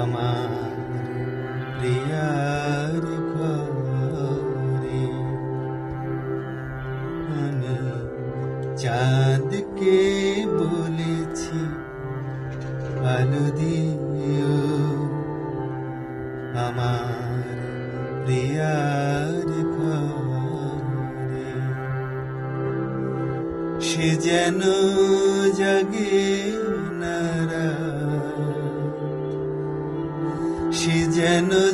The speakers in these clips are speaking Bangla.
আমার প্রিয়ার ঘরে চাঁদকে বলেছি আলো দিও আমার প্রিয়ার ঘরে সে যেন জাগে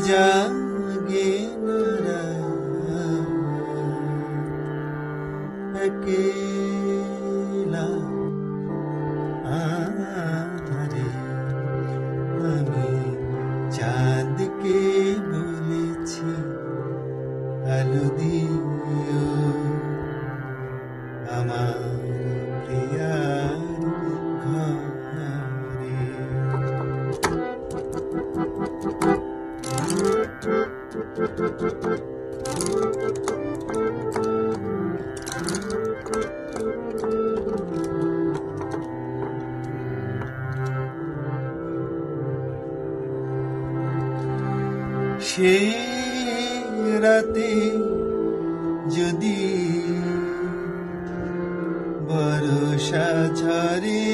জাগে একেলা আধারে আমি চাঁদকে বলেছি আলো দিও সেই রাতে যদি বরষা ঝরে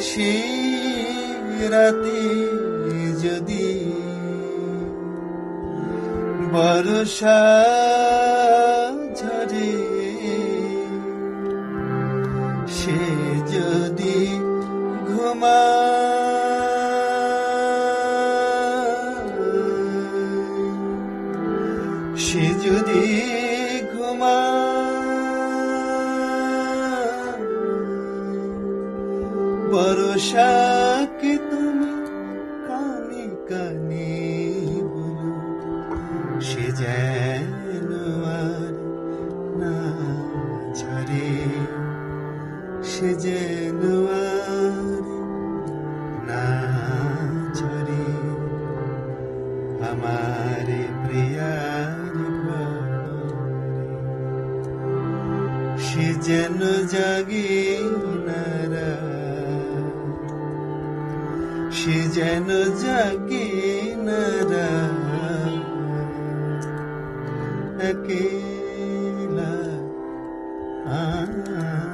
সেই রাতে যদি বরষা ঝরে সে যদি সে যদি ঘুমা বরষাকে তুমি কানে কানে বলো, সে যেন আর না ঝরে সে যেন আর না ঝরে আমার জাগে নারা। সে যেন জাগে নারা। একেলা আধারে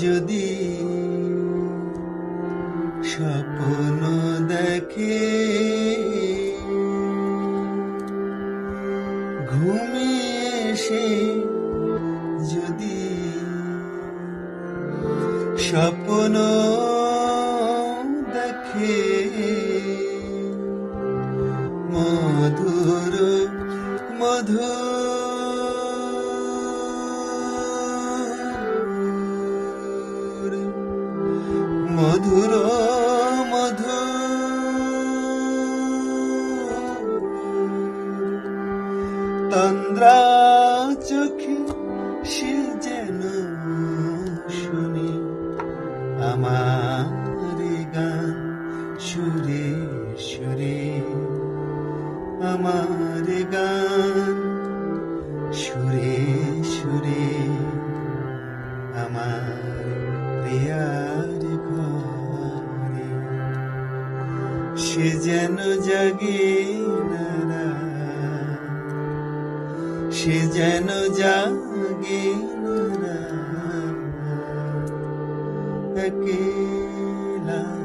যদি স্বপ্ন দেখে ঘুমিয়ে যদি স্বপ্ন দেখে মধুর মধুর মধুর তন্দ্রা চোখে সে যেন শুনে আমার গান সুরে সুরে। আমার গান সুরে সুরে। আমার প্রিয়ার ঘরে সে যেন জাগে নারা সে যেন জাগে না একেলা।